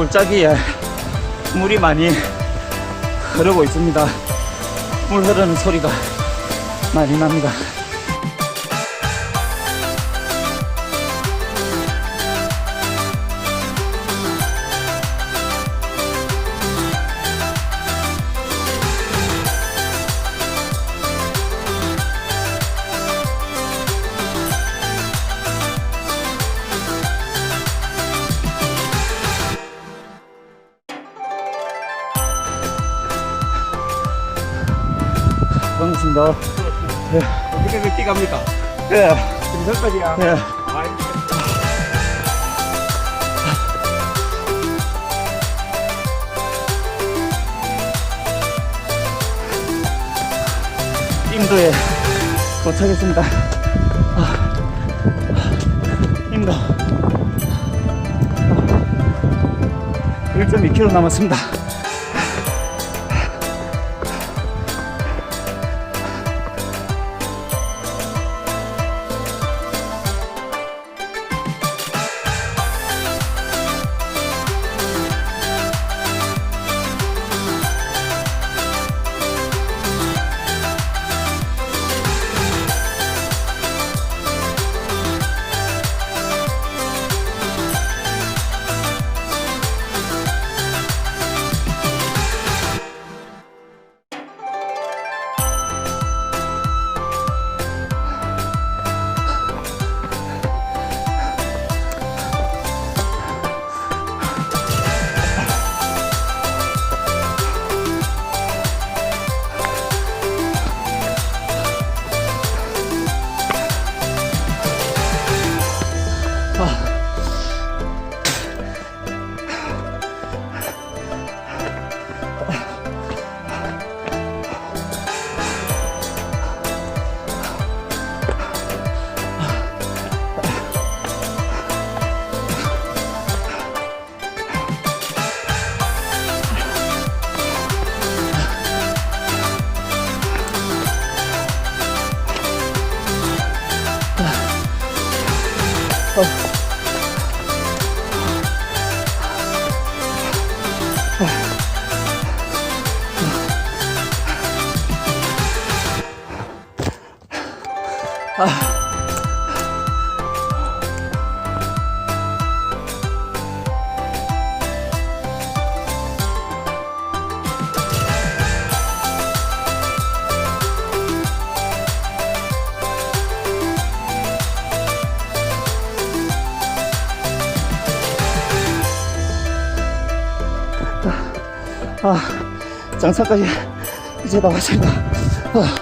골짜기에 물이 많이 흐르고 있습니다. 물 흐르는 소리가 많이 납니다. 반갑습니다. 어떻게 그렇게 갑니까? 예, 김설까지야. 예. 아이, 인도에 도착했습니다. 아, 인도 1.2km 남았습니다. Oh. 아, 장사까지 이제 나왔습니다. 아,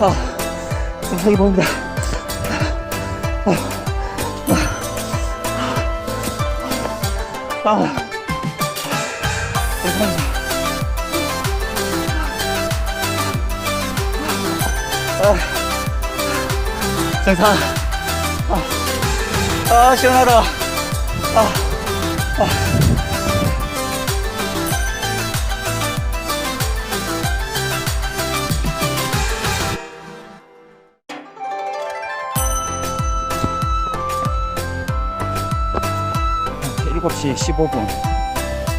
아, 장사기 보입니다. 아, 아, 아, 감사합니다. 아, 장사. 아, 아 시원하다. 아. 일곱 시 15분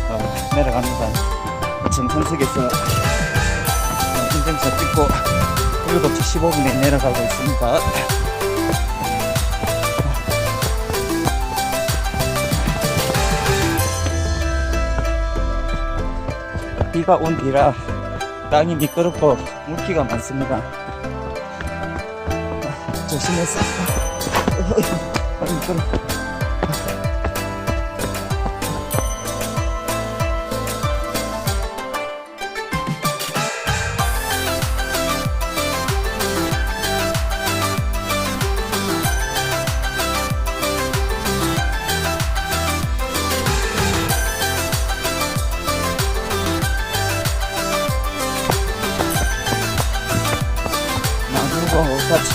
어, 내려갑니다. 정상석에서 어, 인증샷 찍고 7시 15분에 내려가고 있습니다. 비가 온 뒤라 땅이 미끄럽고 물기가 많습니다. 아, 조심해서. 아, 미끄러.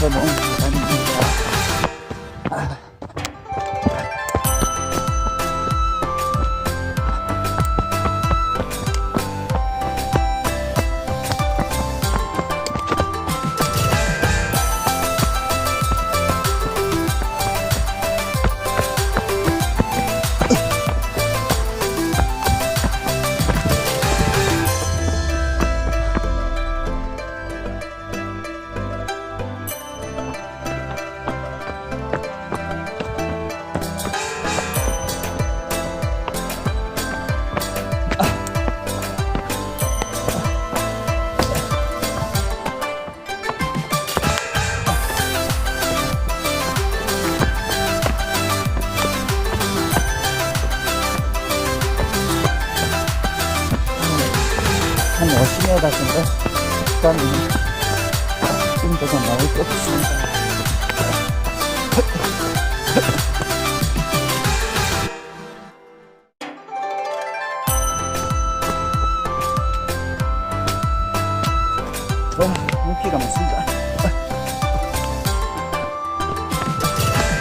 나무 가 오사처럼 다닙니다. 같은데 일단은 인도가 나올 것 같습니다. 와, 물기가 많습니다.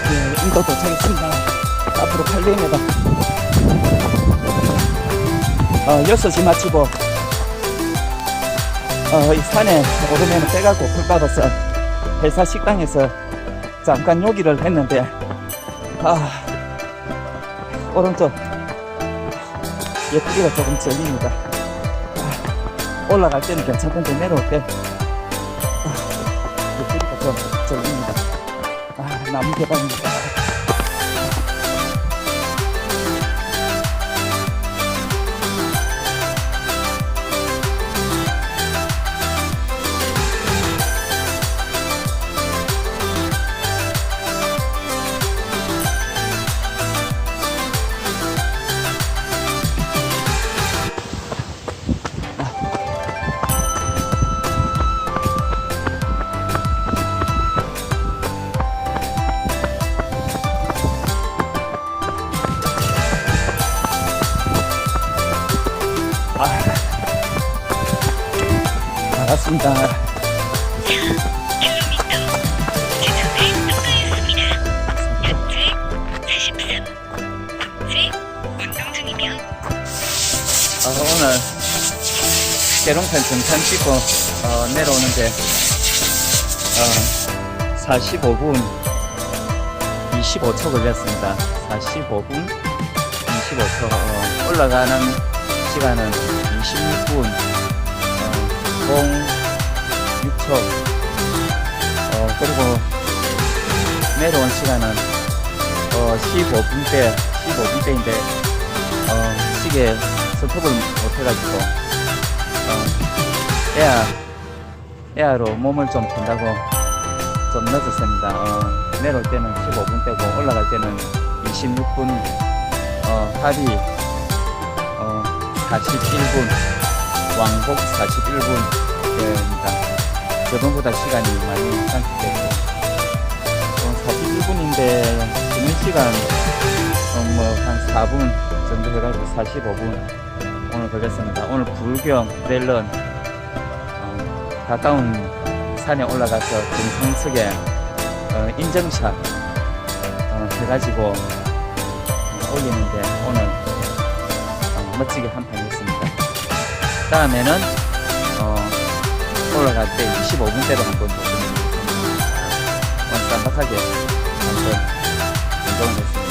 네, 인도 도착했습니다. 앞으로 800m. 어, 6시 마치고, 어, 이 산에 오르면 배가 고플까봐서 회사 식당에서 잠깐 요기를 했는데, 아, 오른쪽 예쁘기가 조금 절립니다. 아, 올라갈 때는 괜찮던데 내려올 때, 아, 예쁘기가 좀 절립니다. 아, 나무 개방입니다. 반갑습니다. 아, 오늘 계룡산 정산 찍고 어, 내려오는데 어, 45분 25초 걸렸습니다. 45분 25초 어, 올라가는 시간은 26분. 어, 06초. 어, 그리고 내려온 시간은 어, 15분대 15분대인데 어, 시계 스톱을 못해가지고 어, 에아 에아로 몸을 좀 푼다고 좀 늦었습니다. 어, 내려올 때는 15분대고 올라갈 때는 26분. 어, 합이 어, 41분 왕복 41분입니다. 저번보다 시간이 많이 단축됐고 어, 41분인데 지는 시간 어, 뭐한 4분 정도 해가지고 45분 오늘 걸렸습니다. 오늘 불경 렐런 어, 가까운 산에 올라가서 정상측에 어, 인증샷 어, 해가지고 어, 올리는데 오늘 어, 멋지게 한 판 했습니다. 다음에는 어, 올라갈 때 25분대로 한번. 오늘 쌈박하게 한번 운동을 했습니다.